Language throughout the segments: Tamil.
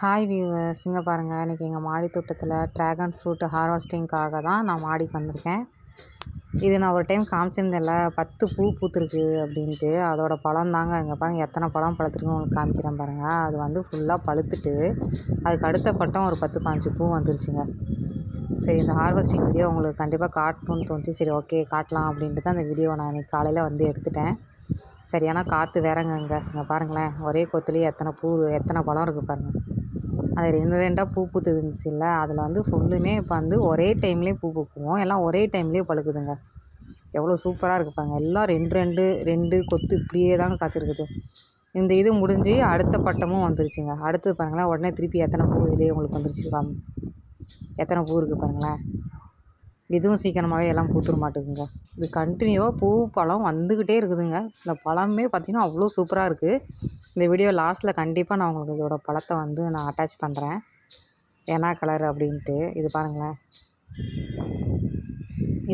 ஹாய் வியூவர்ஸ் சிங்க பாருங்கள் இன்றைக்கி எங்கள் மாடி தோட்டத்தில் ட்ராகன் ஃப்ரூட் ஹார்வெஸ்டிங்க்காக தான் நான் மாடிக்கு வந்திருக்கேன். இது நான் ஒரு டைம் காமிச்சிருந்தேன்ல பத்து பூ பூத்துருக்கு அப்படின்ட்டு. அதோடய பழம் தாங்க இங்கே பாருங்கள் எத்தனை பழம் பழுத்துருக்குன்னு உங்களுக்கு காமிக்கிறேன் பாருங்கள் அது வந்து ஃபுல்லாக பழுத்துட்டு அதுக்கு அடுத்த பட்டம் ஒரு பத்து பாஞ்சு பூ வந்துருச்சுங்க. சரி இந்த ஹார்வெஸ்டிங் வீடியோ உங்களுக்கு கண்டிப்பாக காட்டணும்னு தோணுச்சு. சரி ஓகே காட்டலாம் அப்படின்ட்டு தான் அந்த வீடியோ நான் இன்றைக்கி காலையில் வந்து எடுத்துட்டேன். சரியான காற்று வேறங்க இங்கே. இங்கே பாருங்களேன் ஒரே கொத்துலேயே எத்தனை பூ எத்தனை பழம் இருக்குது பாருங்கள் அது ரெண்டு ரெண்டாக பூ பூத்து இருந்துச்சுல்ல அதில் வந்து ஃபுல்லுமே இப்போ வந்து ஒரே டைம்லேயே பூ பூக்குவோம். எல்லாம் ஒரே டைம்லேயே பழுக்குதுங்க. எவ்வளோ சூப்பராக இருக்குது பாருங்கள் எல்லாம் ரெண்டு ரெண்டு ரெண்டு கொத்து இப்படியே தாங்க காய்ச்சிருக்குது. இந்த இது முடிஞ்சு அடுத்த பட்டமும் வந்துருச்சுங்க. அடுத்தது பாருங்களேன் உடனே திருப்பி எத்தனை பூ இதுலேயே உங்களுக்கு வந்துருச்சு பாருங்க. எத்தனை பூ இருக்குது பாருங்களேன். இதுவும் சீக்கிரமாகவே எல்லாம் பூத்துட மாட்டேங்குங்க இது கண்டினியூவாக பூ பழம் வந்துக்கிட்டே இருக்குதுங்க. இந்த பழமே பார்த்திங்கன்னா அவ்வளோ சூப்பராக இருக்குது இந்த வீடியோ லாஸ்ட்டில் கண்டிப்பாக நான் உங்களுக்கு இதோட பழத்தை வந்து நான் அட்டாச் பண்ணுறேன் என்ன கலர் அப்படின்ட்டு. இது பாருங்களேன்.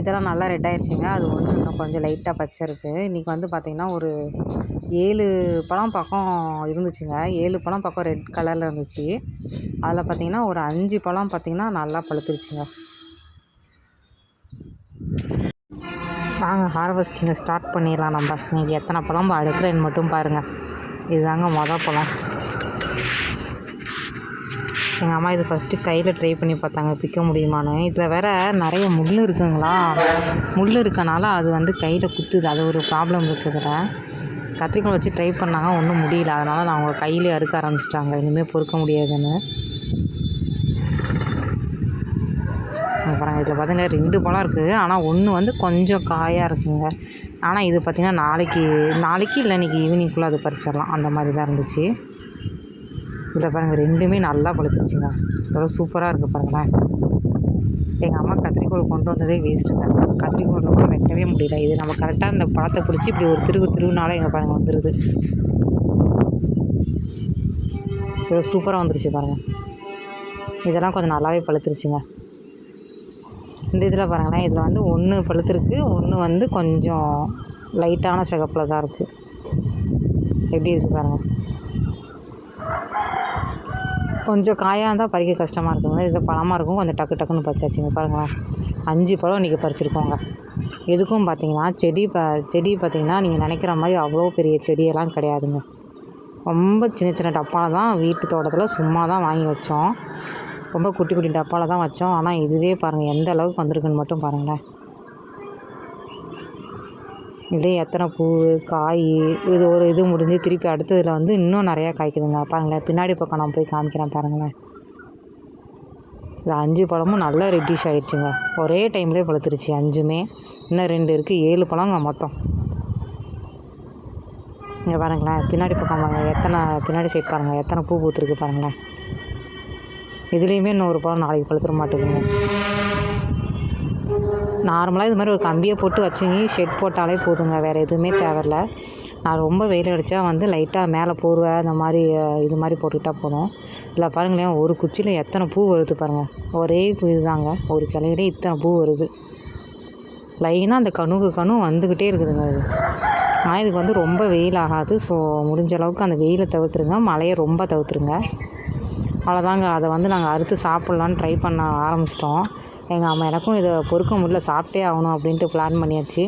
இதெல்லாம் நல்லா ரெட் ஆயிடுச்சுங்க அது ஒன்று இன்னும் கொஞ்சம் லைட்டாக பச்சை இருக்குது இன்றைக்கி வந்து பார்த்திங்கன்னா ஒரு ஏழு பழம் பக்கம் இருந்துச்சுங்க. ஏழு பழம் பக்கம் ரெட் கலரில் இருந்துச்சு. அதில் பார்த்திங்கன்னா ஒரு அஞ்சு பழம் பார்த்திங்கன்னா நல்லா பழுத்துருச்சுங்க. வாங்க ஹார்வெஸ்டிங்கை ஸ்டார்ட் பண்ணிடலாம் நம்ம. இன்றைக்கி எத்தனை பழம் அடுக்கிறேன்னு மட்டும் பாருங்கள் இதுதாங்க மொதல் பழம். எங்கள் அம்மா இது ஃபஸ்ட்டு கையில் ட்ரை பண்ணி பார்த்தாங்க. பிக்க முடியுமான்னு. இதில் வேறு நிறைய முள் இருக்குங்களா? முள் இருக்கனால அது வந்து கையில் குத்துது. அது ஒரு ப்ராப்ளம் இருக்குது இதில் கத்திரிக்கோள் வச்சு ட்ரை பண்ணாங்க. ஒன்றும் முடியல. அதனால் நான் அவங்க கையிலே அறுக்க ஆரம்பிச்சிட்டாங்க. இனிமேல் பொறுக்க முடியாதுன்னு. பாருங்கள் இதில் பார்த்திங்கன்னா ரெண்டு பழம் இருக்குது ஆனால் ஒன்று வந்து கொஞ்சம் காயாக இருக்குங்க. ஆனால் இது பார்த்திங்கன்னா நாளைக்கு நாளைக்கு இல்லை இன்றைக்கி ஈவினிங்குள்ளே அது பறிச்சிடலாம். அந்த மாதிரி தான் இருந்துச்சு. இதில் பாருங்கள் ரெண்டுமே நல்லா பழுத்துருச்சுங்க. எவ்வளோ சூப்பராக இருக்குது பாருங்களேன். எங்கள் அம்மா கத்திரிக்கோள் கொண்டு வந்ததே வேஸ்ட்டுங்க கத்திரிக்கோள் ரொம்ப வெட்டவே முடியல. இது நம்ம கரெக்டாக இந்த பழத்தை பிடிச்சி இப்படி ஒரு திருவு திருவுனால எங்கள் பாருங்கள் வந்துடுது இவ்வளோ சூப்பராக வந்துருச்சு பாருங்கள் இதெல்லாம் கொஞ்சம் நல்லாவே பழுத்துருச்சுங்க. இந்த இதில் பாருங்களேன் இதில் வந்து ஒன்று பழுத்துருக்கு. ஒன்று வந்து கொஞ்சம் லைட்டான சிகப்பில் தான் இருக்குது எப்படி இருக்குது பாருங்கள் கொஞ்சம் காயாக இருந்தால் பறிக்க கஷ்டமாக இருக்குங்க இது பழமாக இருக்கும். கொஞ்சம் டக்கு டக்குன்னு பறிச்சாச்சுங்க. பாருங்களேன். அஞ்சு பழம் இன்றைக்கி பறிச்சிருக்கோங்க. எதுக்கும் பார்த்தீங்கன்னா செடி ப செடி பார்த்திங்கன்னா நீங்கள் நினைக்கிற மாதிரி அவ்வளோ பெரிய செடியெல்லாம் கிடையாதுங்க. ரொம்ப சின்ன சின்ன டப்பாவில் தான் வீட்டு தோட்டத்தில் சும்மா தான் வாங்கி வச்சோம். ரொம்ப குட்டி குட்டி டப்பாவில் தான் வச்சோம். ஆனால் இதுவே பாருங்கள் எந்த அளவுக்கு வந்திருக்குன்னு மட்டும் பாருங்களேன். இதே எத்தனை பூ காய் இது ஒரு இது முடிஞ்சு திருப்பி அடுத்ததில் வந்து இன்னும் நிறையா காய்க்குதுங்க. பாருங்களேன் பின்னாடி பக்கம் நான் போய் காமிக்கிறேன் பாருங்களேன். இது அஞ்சு பழமும் நல்லா ரெட்டிஷ் ஆயிடுச்சுங்க ஒரே டைம்லேயே பழுத்துருச்சு அஞ்சுமே. இன்னும் ரெண்டு இருக்குது ஏழு பழங்க மொத்தம். இங்கே பாருங்களேன் பின்னாடி பக்கம் பாருங்கள் எத்தனை பின்னாடி சைட் பாருங்கள் எத்தனை பூ பூத்துருக்கு பாருங்களேன். இதுலேயுமே இன்னொரு பழம் நாளைக்கு பழுத்துட மாட்டேங்குங்க நார்மலாக இது மாதிரி ஒரு கம்பியை போட்டு வச்சிங்க ஷெட் போட்டாலே போதுங்க. வேறு எதுவுமே தேவையில்ல. நான் ரொம்ப வெயில் அடித்தா வந்து லைட்டாக மேலே போர்வை அந்த மாதிரி இது மாதிரி போட்டுக்கிட்டால் போதும். இல்லை பாருங்களேன் ஒரு குச்சியில் எத்தனை பூ வருது பாருங்கள் ஒரே இதுதாங்க. ஒரு கிளையிலே இத்தனை பூ வருது. லைனாக அந்த கணுக்கு கணு வந்துக்கிட்டே இருக்குதுங்க அது. ஆனால் இதுக்கு வந்து ரொம்ப வெயில் ஆகாது. ஸோ முடிஞ்ச அளவுக்கு அந்த வெயிலை தவிர்த்துருங்க. மழையை ரொம்ப தவிர்த்துருங்க. அவ்வளோதாங்க அதை வந்து நாங்கள் அறுத்து சாப்பிட்லான்னு ட்ரை பண்ண ஆரம்பிச்சிட்டோம். எங்கள் அம்மா எனக்கும் இதை பொறுக்க முடியல சாப்பிட்டே ஆகணும் அப்படின்ட்டு பிளான் பண்ணியாச்சு.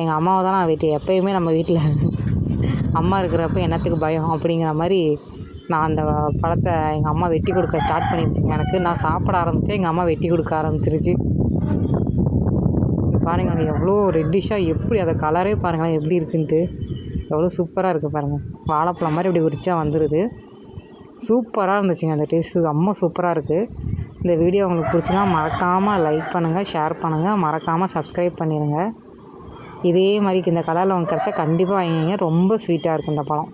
எங்கள் அம்மாவை தான் நான் வீட்டு எப்போயுமே நம்ம வீட்டில் அம்மா இருக்கிறப்ப என்னத்துக்கு பயம் அப்படிங்கிற மாதிரி நான் அந்த பழத்தை எங்கள் அம்மா வெட்டி கொடுக்க ஸ்டார்ட் பண்ணிடுச்சுங்க எனக்கு நான் சாப்பிட ஆரம்பித்தேன் எங்கள் அம்மா வெட்டி கொடுக்க ஆரம்பிச்சிருச்சு. பாருங்கள் அது எவ்வளோ ரெட்டிஷாக எப்படி அதை கலரே பாருங்களேன் எப்படி இருக்குன்ட்டு. எவ்வளோ சூப்பராக இருக்குது பாருங்கள் வாழைப்பழம் மாதிரி இப்படி உரிச்சா வந்துடுது சூப்பராக இருந்துச்சுங்க அந்த டேஸ்ட்டு செம்ம சூப்பராக இருக்குது இந்த வீடியோ உங்களுக்கு பிடிச்சினா மறக்காமல் லைக் பண்ணுங்கள் ஷேர் பண்ணுங்கள் மறக்காமல் சப்ஸ்கிரைப் பண்ணிடுங்க இதே மாதிரி இந்த கலரில் உங்களுக்கு கிடச்சா கண்டிப்பாக வாங்கிங்க ரொம்ப ஸ்வீட்டாக இருக்கும் இந்த பழம்.